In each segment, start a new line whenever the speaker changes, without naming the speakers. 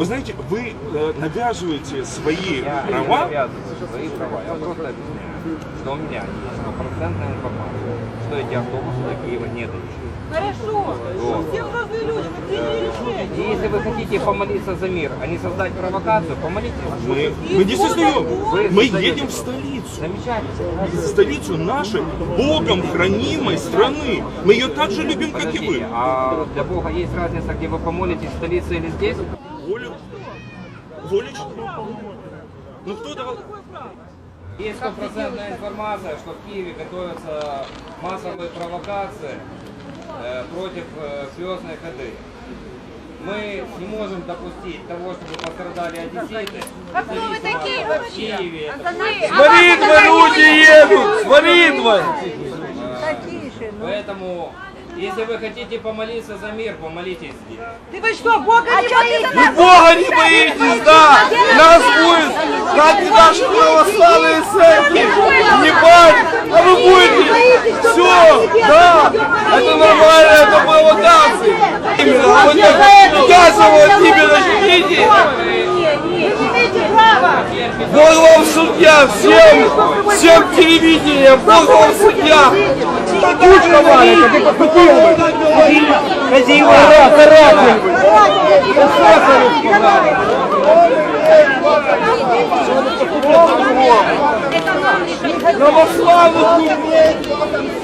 Вы знаете, вы э, навязываете свои
Я
права.
навязываю свои права. Я просто объясняю, что у меня есть стопроцентная информация, что эти автобусы до Киева не доезжают.
Хорошо. Все взрослые люди, мы приняли решение.
И если вы хотите помолиться за мир, а не создать провокацию, помолитесь.
Мы, мы не создаем.
Вы
Мы едем в столицу.
Замечательно.
В столицу нашей Богом хранимой страны. Мы ее так же любим, как и
Подождите,
вы.
а для Бога есть разница, где вы помолитесь, в столице или здесь?
Волю. Волечку. Ну кто давал?
Есть стопроцентная информация, что в Киеве готовятся массовые провокации э, против э, звездной ходы. Мы не можем допустить того, чтобы пострадали одесситы.
А кто вы такие вообще? Смотри,
Молитвы люди едут! С молитвой!
Поэтому, если вы хотите помолиться за мир, помолитесь здесь.
Ты вы что, Бога не боишься?
Вы Бога не боитесь, да! Нас будет, как и наши православные церкви, не бать, а вы будете все, да! Это нормально, это провокации! Именно, а вы так приказывают именно ждите! Бог вам судья, всем, всем телевидением, Бог вам судья! Будь Романика, ты попытал Хозяева, каратель! Православных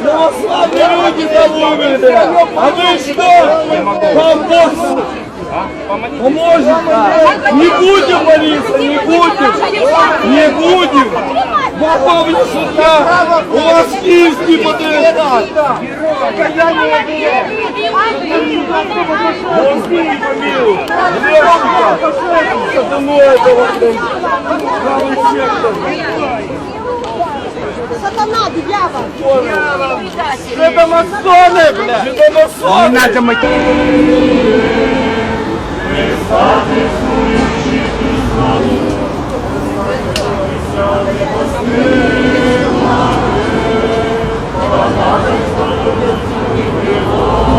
православные люди замовили! А вы что? Вам Бог поможет! Не будем молиться, не будем! Не будем! Верховный судья! У вас киевский патриархат! Господи помилуй! Грешника! Сатану этого, блин! Правый сектор!
Сатана, дьявол.
Это масоны, бля! Это масоны! Не надо
Господи,